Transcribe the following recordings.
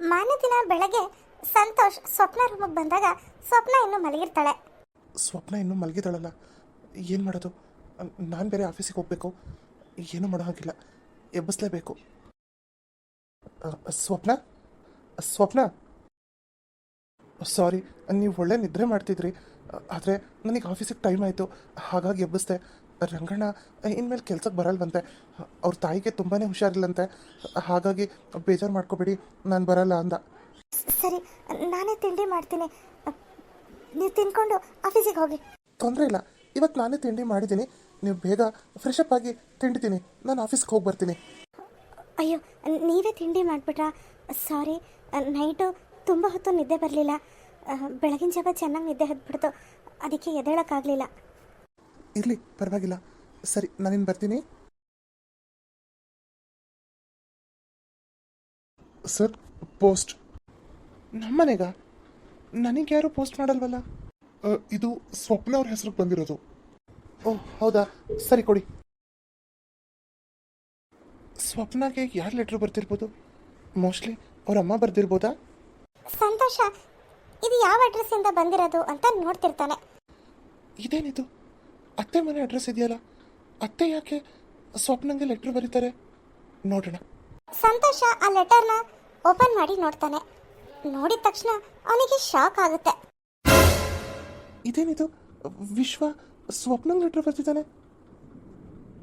ಮಾರನೇ ದಿನ ಬೆಳಗ್ಗೆ ಸಂತೋಷ್ ಸ್ವಪ್ನ ರೂಮಿಗೆ ಬಂದಾಗ ಸ್ವಪ್ನ ಇನ್ನೂ ಮಲಗಿರ್ತಾಳೆ. ಸ್ವಪ್ನ ಇನ್ನೂ ಮಲಗಿದಾಳಲ್ಲ ಏನು ಮಾಡೋದು? ನಾನು ಬೇರೆ ಆಫೀಸಿಗೆ ಹೋಗಬೇಕು. ಏನೂ ಮಾಡೋ ಹಾಗಿಲ್ಲ. ಎಬ್ಬಿಸ್ಲೇಬೇಕು. ಸ್ವಪ್ನ? ಸ್ವಪ್ನ? ಸಾರಿ, ನೀವು ಒಳ್ಳೆ ನಿದ್ರೆ ಮಾಡ್ತಿದ್ರಿ. ಆದರೆ, ನನಗೆ ಆಫೀಸಿಗೆ ಟೈಮ್ ಆಯಿತು. ಹಾಗಾಗಿ ಎಬ್ಬಿಸ್ದೆ. ರಂಗಣ್ಣ ಇನ್ಮೇಲೆ ಕೆಲ್ಸಕ್ಕೆ ಬರಲ್ವಂತೆ. ಅವ್ರ ತಾಯಿಗೆ ತುಂಬಾ ಹುಷಾರಿಲ್ಲಂತೆ. ಹಾಗಾಗಿ ಬೇಜಾರು ಮಾಡ್ಕೋಬೇಡಿ ನಾನು ಬರಲ್ಲ ಅಂದ. ಸರಿ ನಾನೇ ತಿಂಡಿ ಮಾಡ್ತೀನಿ. ನೀವು ತಿನ್ಕೊಂಡು ಆಫೀಸಿಗೆ ಹೋಗಿ. ತೊಂದರೆ ಇಲ್ಲ. ಇವತ್ತು ನಾನೇ ತಿಂಡಿ ಮಾಡಿದ್ದೀನಿ. ನೀವು ಬೇಗ ಫ್ರೆಶ್ ಅಪ್ ಆಗಿ ತಿಂಡಿತೀನಿ. ನಾನು ಆಫೀಸ್ಗೆ ಹೋಗಿ ಬರ್ತೀನಿ. ಅಯ್ಯೋ ನೀವೇ ತಿಂಡಿ ಮಾಡಿಬಿಟ್ರಾ? ಸಾರಿ ನೈಟು ತುಂಬ ಹೊತ್ತು ನಿದ್ದೆ ಬರಲಿಲ್ಲ. ಬೆಳಗಿನ ಜಾವ ಚೆನ್ನಾಗಿ ನಿದ್ದೆ ಹತ್ಬಿಡ್ತು. ಅದಕ್ಕೆ ಎದ್ದೇಳೋಕ್ಕಾಗಲಿಲ್ಲ. ಇರಲಿ ಪರವಾಗಿಲ್ಲ. ಸರಿ ನಾನಿನ್ ಬರ್ತೀನಿ. Sir post. ನಮ್ಮನೆಗ? ನನಗೆ ಯಾರು ಪೋಸ್ಟ್ ಮಾಡಲ್ವಲ್ಲ? ಇದು ಸ್ವಪ್ನ ಅವ್ರ ಹೆಸರಿಗೆ ಬಂದಿರೋದು. ಓ ಹೌದಾ? ಸರಿ ಕೊಡಿ. ಸ್ವಪ್ನಗೆ ಯಾರು ಲೆಟರ್ ಬರ್ತಿರ್ಬೋದು? ಮೋಸ್ಟ್ಲಿ ಅವ್ರ ಅಮ್ಮ ಬರ್ದಿರ್ಬೋದಾ? ಸಂತೋಷ ಇದು ಯಾವ ಅಡ್ರೆಸ್ಸಿಂದ ಬಂದಿರೋದು ಅಂತ ನೋಡ್ತಿರ್ತಾನೆ. ಇದೇನಿದು? ಅತ್ತೆ ಮನೆ ಅಡ್ರೆಸ್ ಇದೆಯಲ್ಲ? ಅತ್ತೆ ಯಾಕೆ ಸ್ವಪ್ನಂಗೆ ಲೆಟ್ರ್ ಬರೀತಾರೆ? ನೋಡೋಣ. ಸಂತೋಷ ಆ ಲೆಟರ್ನ ಓಪನ್ ಮಾಡಿ ನೋಡ್ತಾನೆ. ನೋಡಿದ ತಕ್ಷಣ ಅವನಿಗೆ ಶಾಕ್ ಆಗುತ್ತೆ. ಇದೇನಿದು? ವಿಶ್ವ ಸ್ವಪ್ನಂಗೆ ಲೆಟ್ರ್ ಬರ್ತಿದ್ದಾನೆ?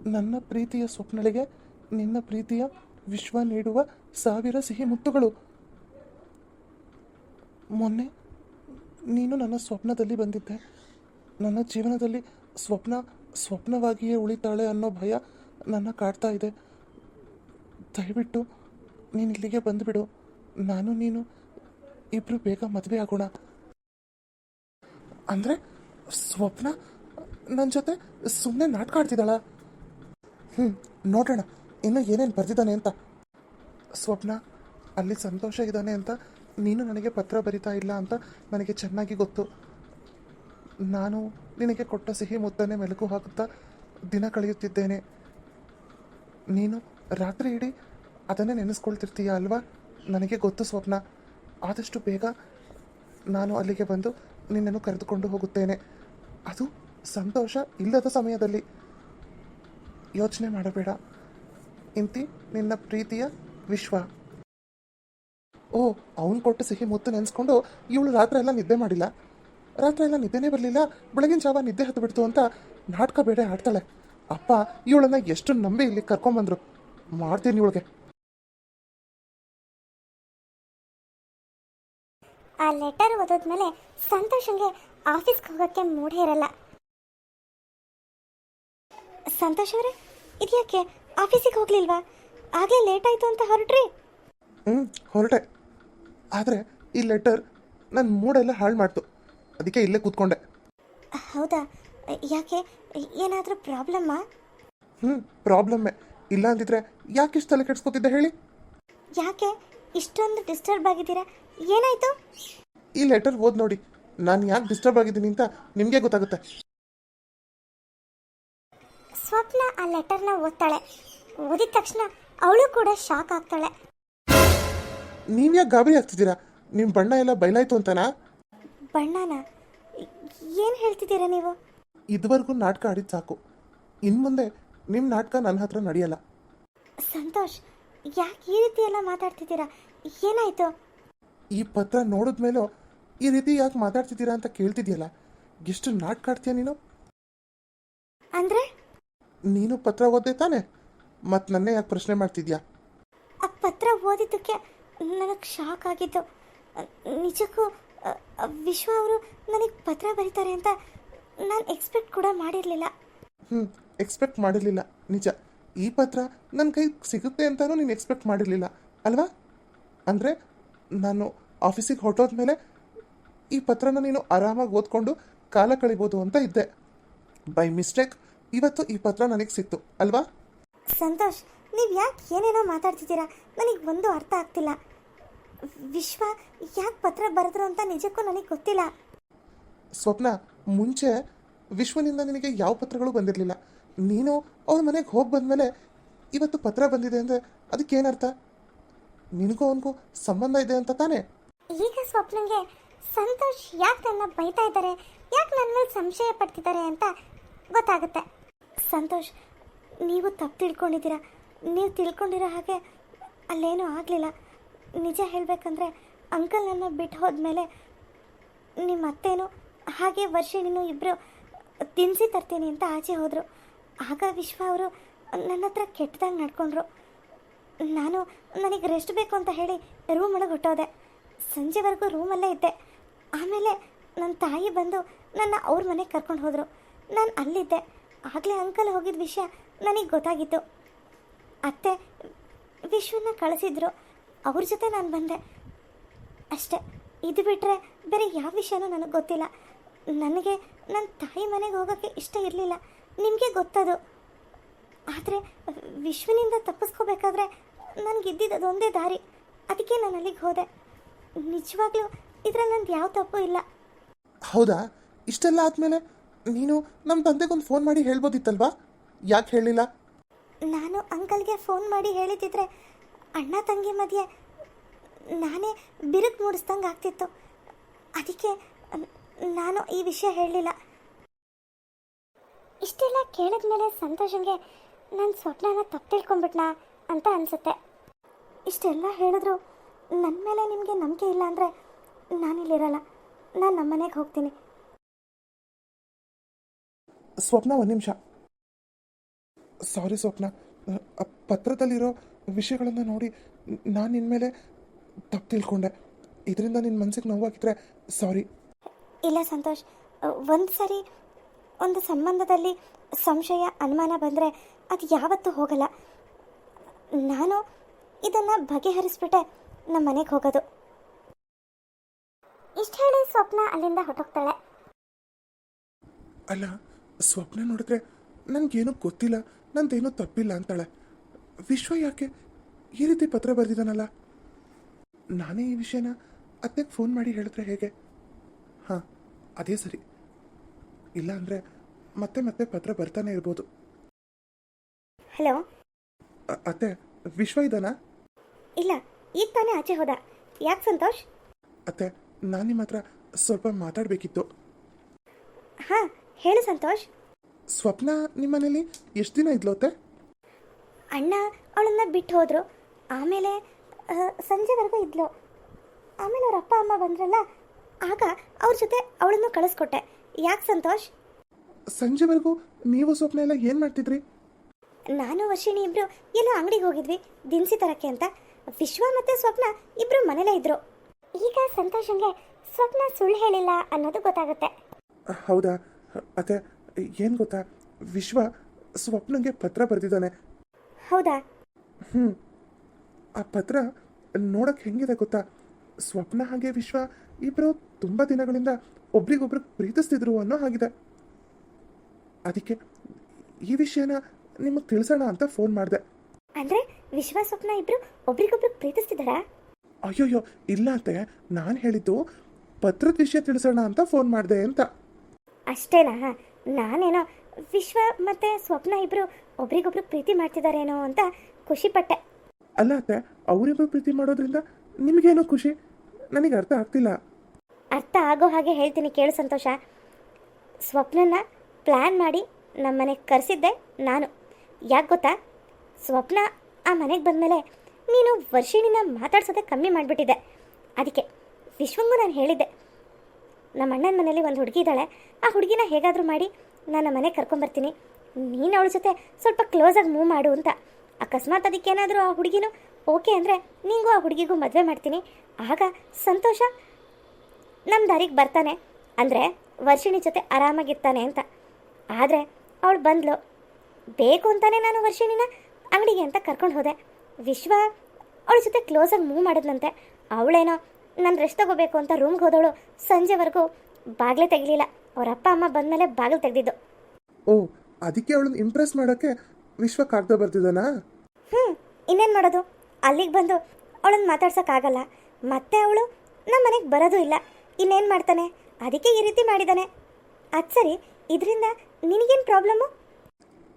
ನನ್ನ ಪ್ರೀತಿಯ ಸ್ವಪ್ನಳಿಗೆ ನಿನ್ನ ಪ್ರೀತಿಯ ವಿಶ್ವ ನೀಡುವ ಸಾವಿರ ಸಿಹಿ ಮುತ್ತುಗಳು. ಮೊನ್ನೆ ನೀನು ನನ್ನ ಸ್ವಪ್ನದಲ್ಲಿ ಬಂದಿದ್ದೆ. ನನ್ನ ಜೀವನದಲ್ಲಿ ಸ್ವಪ್ನ, ಸ್ವಪ್ನವಾಗಿಯೇ ಉಳಿತಾಳೆ ಅನ್ನೋ ಭಯ ನನ್ನ ಕಾಡ್ತಾ ಇದೆ. ದಯವಿಟ್ಟು ನೀನು ಇಲ್ಲಿಗೆ ಬಂದುಬಿಡು. ನಾನು, ನೀನು ಇಬ್ಬರು ಬೇಗ ಮದುವೆ ಆಗೋಣ. ಅಂದರೆ ಸ್ವಪ್ನ ನನ್ನ ಜೊತೆ ಸುಮ್ಮನೆ ನಾಟಕ ಆಡ್ತಿದ್ದಾಳ ಹ್ಞೂ ನೋಡೋಣ. ಇನ್ನು ಏನೇನು ಬರ್ತಿದ್ದಾನೆ ಅಂತ. ಸ್ವಪ್ನ, ಅಲ್ಲಿ ಸಂತೋಷ ಇದ್ದಾನೆ ಅಂತ ನೀನು ನನಗೆ ಪತ್ರ ಬರಿತಾ ಇಲ್ಲ ಅಂತ ನನಗೆ ಚೆನ್ನಾಗಿ ಗೊತ್ತು. ನಾನು ನಿನಗೆ ಕೊಟ್ಟ ಸಿಹಿ ಮುದ್ದನೆ ಮೆಲುಕು ಹಾಕುತ್ತಾ ದಿನ ಕಳೆಯುತ್ತಿದ್ದೇನೆ. ನೀನು ರಾತ್ರಿ ಇಡೀ ಅದನ್ನೇ ನೆನೆಸ್ಕೊಳ್ತಿರ್ತೀಯ ಅಲ್ವಾ? ನನಗೆ ಗೊತ್ತು ಸ್ವಪ್ನ. ಆದಷ್ಟು ಬೇಗ ನಾನು ಅಲ್ಲಿಗೆ ಬಂದು ನಿನ್ನನ್ನು ಕರೆದುಕೊಂಡು ಹೋಗುತ್ತೇನೆ. ಅದು ಸಂತೋಷ ಇಲ್ಲದ ಸಮಯದಲ್ಲಿ. ಯೋಚನೆ ಮಾಡಬೇಡ. ಇಂತಿ ನಿನ್ನ ಪ್ರೀತಿಯ ವಿಶ್ವ. ಓ, ಅವನು ಕೊಟ್ಟು ಸಿಹಿ ಮುತ್ತು ನೆನೆಸ್ಕೊಂಡು ಇವಳು ರಾತ್ರಿ ಎಲ್ಲ ನಿದ್ದೆ ಮಾಡಿಲ್ಲ. ರಾತ್ರಿ ಎಲ್ಲ ನಿದ್ದೆನೇ ಬರಲಿಲ್ಲ. ಬೆಳಗಿನ ಜಾವ ನಿದ್ದೆ ಹತ್ತು ಬಿಡ್ತು ಅಂತ ನಾಟಕ ಬೇಡ ಆಡ್ತಾಳೆ. ಅಪ್ಪ ಇವಳನ್ನ ಎಷ್ಟು ನಂಬಿ ಇಲ್ಲಿ ಕರ್ಕೊಂಬಂದ್ರು ಮಾಡ್ತೀನಿ ಇವಳಿಗೆ. ಆ ಲೆಟರ್ ಸಂತೋಷ್ ಸಂತೋಷಂಗೆ ಆಫೀಸ್ಗೆ ಹೋಗೋಕ್ಕೆ ಮೂಡೇ ಇರಲ್ಲ. ಸಂತೋಷ್ ಅವರೇ ಇದ್ಯಾಕೆ? ಆಫೀಸಿಗೆ ಹೋಗ್ಲಿಲ್ವಾ? ಆಗಲೇ ಲೇಟ್ ಆಯ್ತು ಅಂತ ಹೊರಟ್ರಿ. ಹ್ಞೂ ಹೊರಟೆ. ಆದರೆ ಈ ಲೆಟರ್ ನನ್ನ ಮೂಡೆಲ್ಲ ಹಾಳು ಮಾಡ್ತು. ಅದಕ್ಕೆ ಇಲ್ಲೇ ಕೂತ್ಕೊಂಡೆ. ಹೌದಾ? ಯಾಕೆ? ಏನಾದರೂ ಪ್ರಾಬ್ಲಮ್ಮಾ ಹ್ಞೂ ಪ್ರಾಬ್ಲಮ್ಮೇ ಇಲ್ಲ ಅಂದಿದ್ರೆ ಯಾಕೆ ಇಷ್ಟು ತಲೆ ಕೆಡ್ಸ್ಕೊತಿದ್ದೆ ಹೇಳಿ? ಯಾಕೆ? ಇಷ್ಟೊಂದು ಡಿಸ್ಟರ್ಬ್ ಆಗಿದ್ದೀರಾ? ಏನಾಯಿತು? ಈ ಲೆಟರ್ ಓದ್ ನೋಡಿ. ನಾನು ಯಾಕೆ ಡಿಸ್ಟರ್ಬ್ ಆಗಿದ್ದೀನಿ ಅಂತ ನಿಮಗೆ ಗೊತ್ತಾಗುತ್ತೆ. ಸ್ವಪ್ನ ಆ ಲೆಟರ್ನ ಓದ್ತಾಳೆ. ಓದಿದ ತಕ್ಷಣ ಅವಳು ಕೂಡ ಶಾಕ್ ಆಗ್ತಾಳೆ. ನೀವು ಯಾಕೆ ಗಾಬರಿ ಆಗ್ತಿದ್ದೀರಾ? ನಿಮ್ಮ ಬಣ್ಣ ಎಲ್ಲ ಬಯಲಾಯ್ತು ಅಂತನಾ? ಬಣ್ಣನ? ಏನು ಹೇಳ್ತಿದ್ದೀರಾ ನೀವು? ಇದುವರೆಗೂ ನಾಟಕ ಆಡಿದ್ದು ಸಾಕು. ಇನ್ನು ಮುಂದೆ ನಿಮ್ಮ ನಾಟಕ ನನ್ನ ಹತ್ರ ನಡೆಯಲ್ಲ. ಸಂತೋಷ್ ಯಾಕೆ ಈ ರೀತಿ ಎಲ್ಲ ಮಾತಾಡ್ತಿದ್ದೀರಾ? ಏನಾಯಿತು? ಈ ಪತ್ರ ನೋಡಿದ್ಮೇಲೆ ಈ ರೀತಿ ಯಾಕೆ ಮಾತಾಡ್ತಿದ್ದೀರಾ ಅಂತ ಕೇಳ್ತಿದ್ಯಲ್ಲ? ಎಷ್ಟು ನಾಟಕ ಆಡ್ತೀಯ ನೀನು? ಅಂದರೆ? ನೀನು ಪತ್ರ ಓದ್ದೆ ತಾನೆ? ಮತ್ತು ನನ್ನೇ ಯಾಕೆ ಪ್ರಶ್ನೆ ಮಾಡ್ತಿದ್ಯಾ? ಆ ಪತ್ರ ಓದಿದ್ದಕ್ಕೆ ನನಗೆ ಶಾಕ್ ಆಗಿದ್ದು. ನಿಜಕ್ಕೂ ವಿಶ್ವ ಅವರು ನನಗೆ ಪತ್ರ ಬರೀತಾರೆ ಅಂತ ನಾನು ಎಕ್ಸ್ಪೆಕ್ಟ್ ಕೂಡ ಮಾಡಿರಲಿಲ್ಲ. ಹ್ಞೂ ಎಕ್ಸ್ಪೆಕ್ಟ್ ಮಾಡಿರಲಿಲ್ಲ. ನಿಜ. ಈ ಪತ್ರ ನನ್ನ ಕೈ ಸಿಗುತ್ತೆ ಅಂತಲೂ ನೀನು ಎಕ್ಸ್ಪೆಕ್ಟ್ ಮಾಡಿರಲಿಲ್ಲ ಅಲ್ವಾ? ಅಂದರೆ ನಾನು ಆಫೀಸಿಗೆ ಹೊರಟೋದ್ಮೇಲೆ ಈ ಪತ್ರನ ನೀನು ಆರಾಮಾಗಿ ಓದ್ಕೊಂಡು ಕಾಲ ಕಳಿಬೋದು ಅಂತ ಇದ್ದೆ. ಬೈ ಮಿಸ್ಟೇಕ್ ಇವತ್ತು ಈ ಪತ್ರ ನನಗೆ ಸಿಕ್ತು ಅಲ್ವಾ? ಸಂತೋಷ್ ನೀವು ಯಾಕೆ ಏನೇನೋ ಮಾತಾಡ್ತಿದ್ದೀರಾ? ನನಗೆ ಒಂದು ಅರ್ಥ ಆಗ್ತಿಲ್ಲ. ವಿಶ್ವ ಯಾಕೆ ಪತ್ರ ಬರೆದ್ರು ಅಂತ ನಿಜಕ್ಕೂ ನನಗೆ ಗೊತ್ತಿಲ್ಲ. ಸ್ವಪ್ನ ಮುಂಚೆ ವಿಶ್ವನಿಂದ ನಿನಗೆ ಯಾವ ಪತ್ರಗಳು ಬಂದಿರಲಿಲ್ಲ? ನೀನು ಅವ್ರ ಮನೆಗೆ ಹೋಗಿ ಬಂದಮೇಲೆ ಇವತ್ತು ಪತ್ರ ಬಂದಿದೆ ಅಂದರೆ ಅದಕ್ಕೇನರ್ಥ? ನಿನಗೂ ಅವನಿಗೂ ಸಂಬಂಧ ಇದೆ ಅಂತ ತಾನೇ? ಈಗ ಸ್ವಪ್ನಂಗೆ ಸಂತೋಷ್ ಯಾಕೆ ನನ್ನ ಬೈತಾ ಇದ್ದಾರೆ? ಯಾಕೆ ನನ್ನ ಮೇಲೆ ಸಂಶಯ ಪಡ್ತಿದ್ದಾರೆ ಅಂತ ಗೊತ್ತಾಗುತ್ತೆ. ಸಂತೋಷ್ ನೀವು ತಪ್ಪು ತಿಳ್ಕೊಂಡಿದ್ದೀರಾ? ನೀವು ತಿಳ್ಕೊಂಡಿರೋ ಹಾಗೆ ಅಲ್ಲೇನೂ ಆಗಲಿಲ್ಲ. ನಿಜ ಹೇಳಬೇಕಂದ್ರೆ ಅಂಕಲ್ ನನ್ನ ಬಿಟ್ಟು ಹೋದ್ಮೇಲೆ ನಿಮ್ಮ ಅತ್ತೇನು ಹಾಗೆ ವರ್ಷಿಣಿನೂ ಇಬ್ಬರು ತಿನ್ಸಿ ತರ್ತೀನಿ ಅಂತ ಆಚೆ ಹೋದರು. ಆಗ ವಿಶ್ವ ಅವರು ನನ್ನ ಹತ್ರ ಕೆಟ್ಟದಾಗಿ ನಡ್ಕೊಂಡ್ರು. ನಾನು ನನಗೆ ರೆಸ್ಟ್ ಬೇಕು ಅಂತ ಹೇಳಿ ರೂಮ್ ಒಳಗೆ ಹುಟ್ಟೋದೆ ಸಂಜೆವರೆಗೂ ರೂಮಲ್ಲೇ ಇದ್ದೆ. ಆಮೇಲೆ ನನ್ನ ತಾಯಿ ಬಂದು ನನ್ನ ಅವ್ರ ಮನೆಗೆ ಕರ್ಕೊಂಡು ಹೋದರು. ನಾನು ಅಲ್ಲಿದ್ದೆ. ಆಗಲೇ ಅಂಕಲ್ ಹೋಗಿದ್ದ ವಿಷಯ ನನಗೆ ಗೊತ್ತಾಗಿತ್ತು. ಅತ್ತೆ ವಿಶ್ವನ ಕಳಿಸಿದ್ರು. ಅವ್ರ ಜೊತೆ ನಾನು ಬಂದೆ. ಅಷ್ಟೇ ಇದು ಬಿಟ್ಟರೆ ಬೇರೆ ಯಾವ ವಿಷಯನೂ ನನಗೆ ಗೊತ್ತಿಲ್ಲ. ನನಗೆ ನನ್ನ ತಾಯಿ ಮನೆಗೆ ಹೋಗೋಕ್ಕೆ ಇಷ್ಟ ಇರಲಿಲ್ಲ. ನಿಮಗೆ ಗೊತ್ತದು. ಆದರೆ ವಿಶ್ವನಿಂದ ತಪ್ಪಿಸ್ಕೋಬೇಕಾದ್ರೆ ನನಗಿದ್ದಿದ್ದು ಅದೊಂದೇ ದಾರಿ. ಅದಕ್ಕೆ ನಾನು ಅಲ್ಲಿಗೆ ಹೋದೆ. ನಿಜವಾಗ್ಲೂ ಇದರಲ್ಲಿ ನಂದು ಯಾವ ತಪ್ಪು ಇಲ್ಲ. ಹೌದಾ? ಇಷ್ಟೆಲ್ಲ ಆದಮೇಲೆ ನೀನು ನಮ್ಮ ತಂದೆಗೊಂದು ಫೋನ್ ಮಾಡಿ ಹೇಳ್ಬೋದಿತ್ತಲ್ವಾ? ಯಾಕೆ ಹೇಳಿಲ್ಲ ನಾನು ಅಂಕಲ್ಗೆ ಫೋನ್ ಮಾಡಿ ಹೇಳಿದ್ದಿದ್ರೆ ಅಣ್ಣ ತಂಗಿ ಮಧ್ಯೆ ನಾನೇ ಬಿರುಕು ಮೂಡಿಸ್ದಂಗೆ ಆಗ್ತಿತ್ತು. ಅದಕ್ಕೆ ನಾನು ಈ ವಿಷಯ ಹೇಳಲಿಲ್ಲ. ಇಷ್ಟೆಲ್ಲ ಕೇಳಿದ್ಮೇಲೆ ಸಂತೋಷಂಗೆ ನನ್ನ ಸ್ವಪ್ನನ ತಪ್ಪು ತಿಳ್ಕೊಂಬಿಟ್ನ ಅಂತ ಅನಿಸುತ್ತೆ. ಇಷ್ಟೆಲ್ಲ ಹೇಳಿದ್ರು ನನ್ನ ಮೇಲೆ ನಿಮಗೆ ನಂಬಿಕೆ ಇಲ್ಲ ಅಂದರೆ ನಾನಿಲ್ಲಿರಲ್ಲ ನಾನು ನಮ್ಮ ಮನೆಗೆ ಹೋಗ್ತೀನಿ. ಸ್ವಪ್ನ ಒಂದು ನಿಮಿಷ. ಸಾರಿ ಸ್ವಪ್ನ. ಪತ್ರದಲ್ಲಿರೋ ವಿಷಯಗಳನ್ನು ನೋಡಿ ನಾನು ನಿನ್ನ ಮೇಲೆ ತಪ್ಪು ತಿಳ್ಕೊಂಡೆ. ಇದರಿಂದ ನಿನ್ನ ಮನಸ್ಸಿಗೆ ನೋವಾಗಿದ್ರೆ ಸಾರಿ. ಇಲ್ಲ ಸಂತೋಷ್ ಒಂದು ಸರಿ ಒಂದು ಸಂಬಂಧದಲ್ಲಿ ಸಂಶಯ ಅನುಮಾನ ಬಂದರೆ ಅದು ಯಾವತ್ತೂ ಹೋಗಲ್ಲ. ನಾನು ಇದನ್ನು ಬಗೆಹರಿಸ್ಬಿಟ್ಟೆ ನಮ್ಮ ಮನೆಗೆ ಹೋಗೋದು. ಇಷ್ಟು ಹೇಳಿ ಸ್ವಪ್ನ ಅಲ್ಲಿಂದ ಹೊರಟೋಗ್ತಾಳೆ. ಅಲ್ಲ ಸ್ವಪ್ನ ನೋಡಿದ್ರೆ ನನಗೇನು ಗೊತ್ತಿಲ್ಲ ನಂದೇನು ತಪ್ಪಿಲ್ಲ ಅಂತಾಳೆ. ವಿಶ್ವ ಯಾಕೆ? ಈ ರೀತಿ ಪತ್ರ ಬರೆದಿದ್ದಾನಲ್ಲ? ನಾನೇ ಈ ವಿಷಯನ ಅತ್ತೆಗೆ ಫೋನ್ ಮಾಡಿ ಹೇಳಿದ್ರೆ ಹೇಗೆ? ಹಾಂ ಅದೇ ಸರಿ. ಇಲ್ಲ ಅಂದರೆ ಮತ್ತೆ ಮತ್ತೆ ಪತ್ರ ಬರ್ತಾನೆ ಇರ್ಬೋದು. ಹಲೋ? ಅ- ಅತ್ತೆ ವಿಶ್ವ ಇದ್ದಾನಾ? ಇಲ್ಲ ಈಗ ತಾನೇ ಆಚೆ ಹೋದ. ಯಾಕೆ ಸಂತೋಷ್? ಅತ್ತೆ ನಾನು ನಿಮ್ಮ ಹತ್ರ ಸ್ವಲ್ಪ ಮಾತಾಡಬೇಕಿತ್ತು. ಹಾಂ ಹೇಳು ಸಂತೋಷ್. ಸ್ವಪ್ನ ನಿಮ್ಮನೇಲಿ ಎಷ್ಟು ದಿನ ಇದ್ಲು ಅತ್ತೆ? ಅಣ್ಣ ಅವಳನ್ನ ಬಿಟ್ಟು ಹೋದ್ರು. ಆಮೇಲೆ ಸಂಜೆವರೆಗೂ ಇದ್ಲು. ಆಮೇಲೆ ಅವ್ರ ಅಪ್ಪ ಅಮ್ಮ ಬಂದ್ರಲ್ಲ ಆಗ ಅವ್ರ ಜೊತೆ ಅವಳನ್ನು ಕಳಿಸ್ಕೊಟ್ಟೆ. ಯಾಕೆ ಸಂತೋಷ್? ಸಂಜೆವರೆಗೂ ನೀವು ಸ್ವಪ್ನ ಎಲ್ಲ ಏನು ಮಾಡ್ತಿದ್ರಿ? ನಾನು ವರ್ಷಿಣಿ ಇಬ್ರು ಎಲ್ಲೋ ಅಂಗಡಿಗೆ ಹೋಗಿದ್ವಿ ದಿನಸಿ ತರಕ್ಕೆ ಅಂತ. ವಿಶ್ವ ಮತ್ತೆ ಸ್ವಪ್ನ ಇಬ್ರು ಮನೇಲೇ ಇದ್ರು. ಈಗ ಸಂತೋಷಂಗೆ ಸ್ವಪ್ನ ಸುಳ್ಳು ಹೇಳಿಲ್ಲ ಅನ್ನೋದು ಗೊತ್ತಾಗುತ್ತೆ. ಹೌದಾ? ಅತ್ತೆ ಏನು ಗೊತ್ತಾ? ವಿಶ್ವ ಸ್ವಪ್ನಂಗೆ ಪತ್ರ ಬರೆದಿದ್ದಾನೆ. ಹೌದಾ? ಹ್ಞೂ ಆ ಪತ್ರ ನೋಡಕ್ಕೆ ಹೆಂಗಿದೆ ಗೊತ್ತಾ? ಸ್ವಪ್ನ ಹಾಗೆ ವಿಶ್ವ ಇಬ್ಬರು ತುಂಬ ದಿನಗಳಿಂದ ಒಬ್ರಿಗೊಬ್ರು ಪ್ರೀತಿಸ್ತಿದ್ರು ಅನ್ನೋ ಹಾಗಿದೆ. ಅದಕ್ಕೆ ಈ ವಿಷಯನ ನಿಮಗೆ ತಿಳಿಸೋಣ ಅಂತ ಫೋನ್ ಮಾಡಿದೆ. ಅಂದ್ರೆ ವಿಶ್ವ ಸ್ವಪ್ನ ಇಬ್ರು ಒಬ್ರಿಗೊಬ್ರು ಪ್ರೀತಿಸ್ತಿದ್ದಾರಾ? ಅಯ್ಯೋಯ್ಯೋ ಇಲ್ಲ ಅತ್ತೆ. ನಾನು ಹೇಳಿದ್ದು ಪತ್ರದ ವಿಷಯ ತಿಳಿಸೋಣ ಅಂತ ಫೋನ್ ಮಾಡಿದೆ ಅಂತ. ಅಷ್ಟೇನಾ? ನಾನೇನೋ ವಿಶ್ವ ಮತ್ತೆ ಸ್ವಪ್ನ ಇಬ್ರು ಒಬ್ರಿಗೊಬ್ರು ಪ್ರೀತಿ ಮಾಡ್ತಿದಾರೇನೋ ಅಂತ ಖುಷಿ ಪಟ್ಟೆ. ಅಲ್ಲ ಅತ್ತೆ ಅವರಿಬ್ಬರು ಪ್ರೀತಿ ಮಾಡೋದ್ರಿಂದ ನಿಮಗೇನೋ ಖುಷಿ? ನನಗೆ ಅರ್ಥ ಆಗ್ತಿಲ್ಲ. ಅರ್ಥ ಆಗೋ ಹಾಗೆ ಹೇಳ್ತೀನಿ ಕೇಳು ಸಂತೋಷ. ಸ್ವಪ್ನನ ಪ್ಲ್ಯಾನ್ ಮಾಡಿ ನಮ್ಮ ಮನೆಗೆ ಕರೆಸಿದ್ದೆ ನಾನು. ಯಾಕೆ ಗೊತ್ತಾ? ಸ್ವಪ್ನ ಆ ಮನೆಗೆ ಬಂದಮೇಲೆ ನೀನು ವರ್ಷಿಣಿನ ಮಾತಾಡ್ಸೋದೆ ಕಮ್ಮಿ ಮಾಡಿಬಿಟ್ಟಿದ್ದೆ ಅದಕ್ಕೆ ವಿಶ್ವಂಗೂ ನಾನು ಹೇಳಿದ್ದೆ. ನಮ್ಮ ಅಣ್ಣನ ಮನೇಲಿ ಒಂದು ಹುಡುಗಿ ಇದ್ದಾಳೆ. ಆ ಹುಡುಗಿನ ಹೇಗಾದರೂ ಮಾಡಿ ನಾನು ಮನೆ ಕರ್ಕೊಂಬರ್ತೀನಿ. ನೀನು ಅವಳ ಜೊತೆ ಸ್ವಲ್ಪ ಕ್ಲೋಸಾಗಿ ಮೂವ್ ಮಾಡು ಅಂತ. ಅಕಸ್ಮಾತ್ ಅದಕ್ಕೇನಾದರೂ ಆ ಹುಡುಗಿನೂ ಓಕೆ ಅಂದರೆ ನಿಂಗೂ ಆ ಹುಡುಗಿಗೂ ಮದುವೆ ಮಾಡ್ತೀನಿ. ಆಗ ಸಂತೋಷ ನಮ್ಮ ದಾರಿಗೆ ಬರ್ತಾನೆ. ಅಂದರೆ ವರ್ಷಿಣಿ ಜೊತೆ ಆರಾಮಾಗಿರ್ತಾನೆ ಅಂತ. ಆದರೆ ಅವಳು ಬಂದ್ಲು. ಬೇಕು ಅಂತಾನೆ ನಾನು ವರ್ಷಿಣಿನ ಅಂಗಡಿಗೆ ಅಂತ ಕರ್ಕೊಂಡು ಹೋದೆ. ವಿಶ್ವ ಅವಳ ಜೊತೆ ಕ್ಲೋಸಾಗಿ ಮೂವ್ ಮಾಡಿದ್ನಂತೆ. ಅವಳೇನೋ, ನಾನು ರೆಸ್ಟ್ ತಗೋಬೇಕು ಅಂತ ರೂಮ್ಗೆ ಹೋದವಳು. ಸಂಜೆವರೆಗೂ ಬಾಗಿಲೇ ತೆಗಿಲಿಲ್ಲ. ಅವ್ರ ಅಪ್ಪ ಅಮ್ಮ ಬಂದಮೇಲೆ ಬಾಗಿಲು ತೆಗೆದಿದ್ದು. ಓ ಅದಕ್ಕೆ ಅವಳನ್ನ ಇಂಪ್ರೆಸ್ ಮಾಡೋಕೆ ವಿಶ್ವ ಕಾಗ್ದ ಬರ್ತಿದ್ದಾನಾ? ಹ್ಞೂ ಇನ್ನೇನು ಮಾಡೋದು? ಅಲ್ಲಿಗೆ ಬಂದು ಅವಳನ್ನ ಮಾತಾಡ್ಸೋಕ್ಕಾಗಲ್ಲ. ಮತ್ತೆ ಅವಳು ನಮ್ಮ ಮನೆಗೆ ಬರೋದು ಇಲ್ಲ. ಇನ್ನೇನು ಮಾಡ್ತಾನೆ? ಅದಕ್ಕೆ ಈ ರೀತಿ ಮಾಡಿದ್ದಾನೆ ಅದು ಸರಿ ಇದರಿಂದ ನಿನಗೇನು ಪ್ರಾಬ್ಲಮ್ಮು?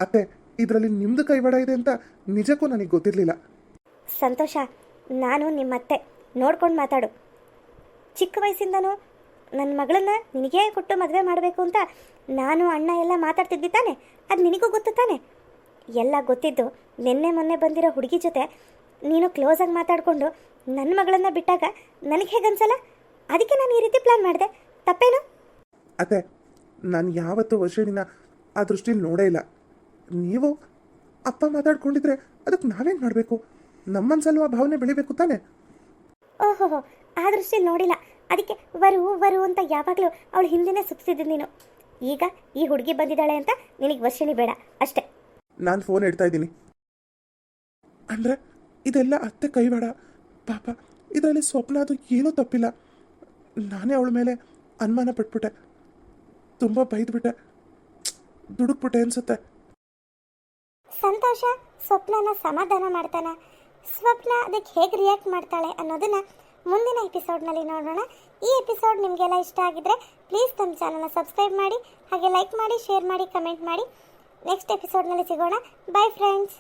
ಅತ್ತೆ ಇದರಲ್ಲಿ ನಿಮ್ದು ಕೈವಾಡ ಇದೆ ಅಂತ ನಿಜಕ್ಕೂ ನನಗೆ ಗೊತ್ತಿರಲಿಲ್ಲ. ಸಂತೋಷ ನಾನು ನಿಮ್ಮತ್ತೆ. ನೋಡ್ಕೊಂಡು ಮಾತಾಡು. ಚಿಕ್ಕ ವಯಸ್ಸಿಂದನೂ ನನ್ನ ಮಗಳನ್ನ ನಿನಗೇ ಕೊಟ್ಟು ಮದುವೆ ಮಾಡಬೇಕು ಅಂತ ನಾನು ಅಣ್ಣ ಎಲ್ಲ ಮಾತಾಡ್ತಿದ್ವಿ ತಾನೆ. ಅದು ನಿನಗೂ ಗೊತ್ತು ತಾನೆ. ಎಲ್ಲ ಗೊತ್ತಿದ್ದು ನಿನ್ನೆ ಮೊನ್ನೆ ಬಂದಿರೋ ಹುಡುಗಿ ಜೊತೆ ನೀನು ಕ್ಲೋಸಾಗಿ ಮಾತಾಡಿಕೊಂಡು ನನ್ನ ಮಗಳನ್ನ ಬಿಟ್ಟಾಗ ನನಗೆ ಹೇಗೆ ಅನ್ಸಲ್ಲ ಅದಕ್ಕೆ ನಾನು ಈ ರೀತಿ ಪ್ಲಾನ್ ಮಾಡಿದೆ. ತಪ್ಪೇನು? ಅತ್ತೆ ನಾನು ಯಾವತ್ತೂ ವರ್ಷಿಣಿನ ಆ ದೃಷ್ಟಿಲಿ ನೋಡೇ ಇಲ್ಲ. ನೀವು ಅಪ್ಪ ಮಾತಾಡ್ಕೊಂಡಿದ್ರೆ ಅದಕ್ಕೆ ನಾವೇನು ಮಾಡಬೇಕು? ನಮ್ಮನ್ಸಲ್ಲೂ ಆ ಭಾವನೆ ಬೆಳಿಬೇಕು ತಾನೆ? ಓಹೋ ಆ ದೃಷ್ಟಿಯಲ್ಲಿ ನೋಡಿಲ್ಲ. ಅದಕ್ಕೆ ವರು ವರು ಅಂತ ಯಾವಾಗಲೂ ಅವಳು ಹಿಂದೆನೇ ಸುಪ್ಸಿದ್ದೆ ನೀನು. ಈಗ ಈ ಹುಡುಗಿ ಬಂದಿದ್ದಾಳೆ ಅಂತ ನಿನಗೆ ವರ್ಷಿಣಿ ಬೇಡ ಅಷ್ಟೇ. ನಾನು ಫೋನ್ ಇಡ್ತಾ ಇದ್ದೀನಿ. ಅಂದರೆ ಇದೆಲ್ಲ ಅತ್ತೆ ಕೈವಾಡ. ಪಾಪ ಇದರಲ್ಲಿ ಸ್ವಪ್ನ ಅದು ಏನೂ ತಪ್ಪಿಲ್ಲ. ನಾನೇ ಅವಳ ಮೇಲೆ ಅನುಮಾನ ಪಟ್ಬಿಟ್ಟೆ. ತುಂಬ ಬೈದ್ಬಿಟ್ಟೆ. ದುಡುಕ್ಬಿಟ್ಟೆ ಅನ್ಸುತ್ತೆ. ಸಂತೋಷ ಸ್ವಪ್ನನ ಸಮಾಧಾನ ಮಾಡ್ತಾನ. ಸ್ವಪ್ನ ಅದಕ್ಕೆ ಹೇಗೆ ರಿಯಾಕ್ಟ್ ಮಾಡ್ತಾಳೆ ಅನ್ನೋದನ್ನ ಮುಂದಿನ ಎಪಿಸೋಡ್ನಲ್ಲಿ ನೋಡೋಣ. ಈ ಎಪಿಸೋಡ್ ನಿಮಗೆಲ್ಲ ಇಷ್ಟ ಆಗಿದ್ರೆ ಪ್ಲೀಸ್ ನಮ್ಮ ಚಾನಲ್ನ ಸಬ್ಸ್ಕ್ರೈಬ್ ಮಾಡಿ, ಹಾಗೆ ಲೈಕ್ ಮಾಡಿ ಶೇರ್ ಮಾಡಿ ಕಮೆಂಟ್ ಮಾಡಿ. ನೆಕ್ಸ್ಟ್ ಎಪಿಸೋಡ್ನಲ್ಲಿ ಸಿಗೋಣ. By friends